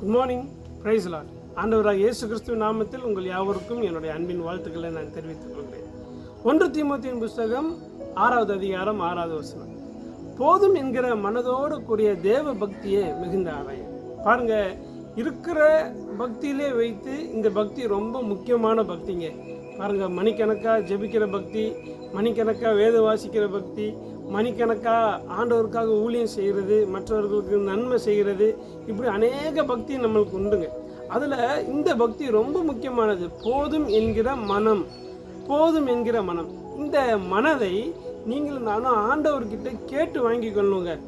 Good morning price lot ஆண்டவராக இயேசு கிறிஸ்துவ நாமத்தில் உங்கள் யாவருக்கும் என்னுடைய அன்பின் வாழ்த்துக்களை நான் தெரிவித்துக் கொள்கிறேன். ஒன்று தீமோத்தியின் புஸ்தகம் ஆறாவது அதிகாரம் ஆறாவது வசனம். போதும் என்கிற மனதோடு கூடிய தேவ பக்தியே மிகுந்த ஆதாயம் பாருங்க இருக்கிற பக்தியிலே வைத்து இந்த பக்தி ரொம்ப முக்கியமான பக்திங்க. பாருங்க மணிக்கணக்காக ஜெபிக்கிற பக்தி மணிக்கணக்காக வேத வாசிக்கிற பக்தி மணிக்கணக்காக ஆண்டவருக்காக ஊழியம் செய்கிறது மற்றவர்களுக்கு நன்மை செய்கிறது இப்படி அநேக பக்தி நம்மளுக்கு உண்டுங்க. அதில் இந்த பக்தி ரொம்ப முக்கியமானது. போதும் என்கிற மனம். போதும் என்கிற மனம். இந்த மனதை நீங்கள் நானும் ஆண்டவர்கிட்ட கேட்டு வாங்கி கொள்ளுங்க.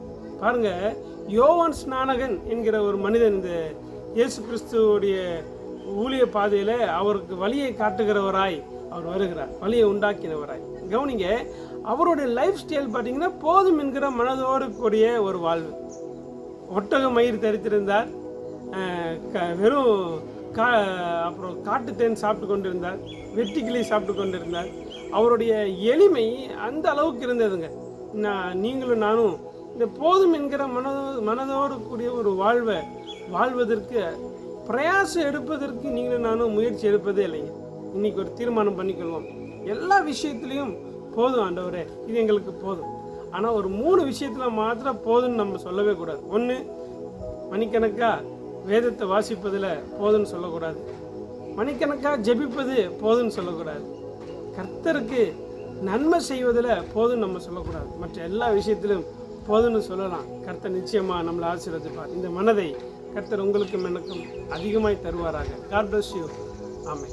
பாருங்க யோவான் ஸ்நானகன் என்கிற ஒரு மனிதன் இந்த இயேசு கிறிஸ்துவோடைய ஊழிய பாதையில் அவருக்கு வழியை காட்டுகிறவராய் அவர் வருகிறார். வழியை உண்டாக்கினவராய். கவனிங்க அவருடைய லைஃப் ஸ்டைல் பார்த்தீங்கன்னா போதும் என்கிற மனதோடு கூடிய ஒரு வாழ்வு. ஒட்டக மயிர் தரித்திருந்தார். க- வெறும் கா அப்புறம் காட்டுத்தேன் சாப்பிட்டு கொண்டிருந்தார். வெட்டிக்கிளி சாப்பிட்டு கொண்டிருந்தார். அவருடைய எளிமை அந்த அளவுக்கு இருந்ததுங்க. நான் நீங்களும் நானும் இந்த போதும் என்கிற மனதோ மனதோடு கூடிய ஒரு வாழ்வை வாழ்வதற்கு பிரயாசம் எடுப்பதற்கு நீங்களும் நானும் முயற்சி எடுப்பதே இல்லைங்க. இன்றைக்கி ஒரு தீர்மானம் பண்ணிக்கொள்வோம். எல்லா விஷயத்துலையும் போதும் ஆண்டவரே இது எங்களுக்கு போதும். ஆனால் ஒரு மூணு விஷயத்தில் மாத்திரம் போதும்னு நம்ம சொல்லவே கூடாது. ஒன்று மணிக்கணக்காக வேதத்தை வாசிப்பதில் போதும்னு சொல்லக்கூடாது. மணிக்கணக்காக ஜெபிப்பது போதும்னு சொல்லக்கூடாது. கர்த்தருக்கு நன்மை செய்வதில் போதுன்னு நம்ம சொல்லக்கூடாது. மற்ற எல்லா விஷயத்திலும் போதும்னு சொல்லலாம். கர்த்தர் நிச்சயமாக நம்மளை ஆசீர்வதிப்பார். இந்த மனதை கர்த்தர் உங்களுக்கும் எனக்கும் அதிகமாய் தருவாராக. காட் பிளஸ் யூ ஆமை